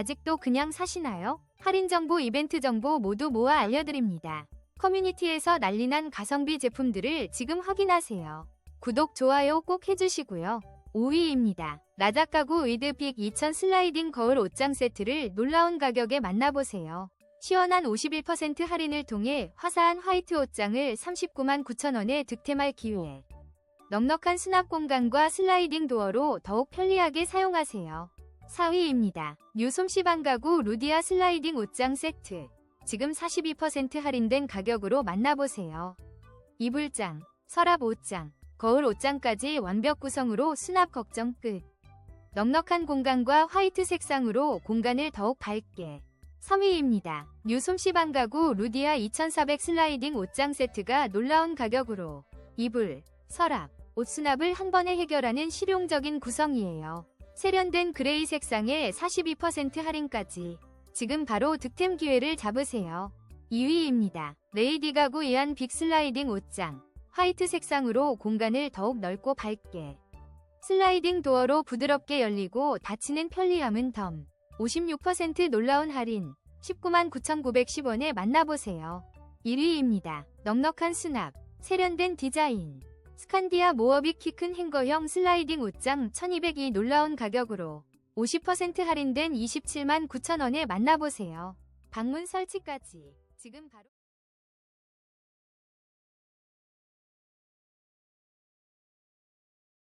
아직도 그냥 사시나요? 할인 정보, 이벤트 정보 모두 모아 알려드립니다. 커뮤니티에서 난리난 가성비 제품들을 지금 확인하세요. 구독, 좋아요 꼭 해주시고요. 5위입니다. 라자 가구 위드픽 2000 슬라이딩 거울 옷장 세트를 놀라운 가격에 만나보세요. 시원한 51% 할인을 통해 화사한 화이트 옷장을 39만 9천원에 득템할 기회. 넉넉한 수납 공간과 슬라이딩 도어로 더욱 편리하게 사용하세요. 4위입니다. 뉴솜씨 방 가구 루디아 슬라이딩 옷장 세트. 지금 42% 할인된 가격으로 만나보세요. 이불장, 서랍 옷장, 거울 옷장까지 완벽 구성으로 수납 걱정 끝. 넉넉한 공간과 화이트 색상으로 공간을 더욱 밝게. 3위입니다. 뉴솜씨 방 가구 루디아 2400 슬라이딩 옷장 세트가 놀라운 가격으로 이불, 서랍, 옷 수납을 한 번에 해결하는 실용적인 구성이에요. 세련된 그레이 색상에 42% 할인까지. 지금 바로 득템 기회를 잡으세요. 2위입니다. 레이디 가구 이한 빅 슬라이딩 옷장. 화이트 색상으로 공간을 더욱 넓고 밝게. 슬라이딩 도어로 부드럽게 열리고 닫히는 편리함은 덤. 56% 놀라운 할인. 19만 9,910원에 만나보세요. 1위입니다. 넉넉한 수납. 세련된 디자인. 스칸디아 모어빅 키 큰 행거형 슬라이딩 옷장 1200이 놀라운 가격으로 50% 할인된 27만 9천원에 만나보세요. 방문 설치까지 지금 바로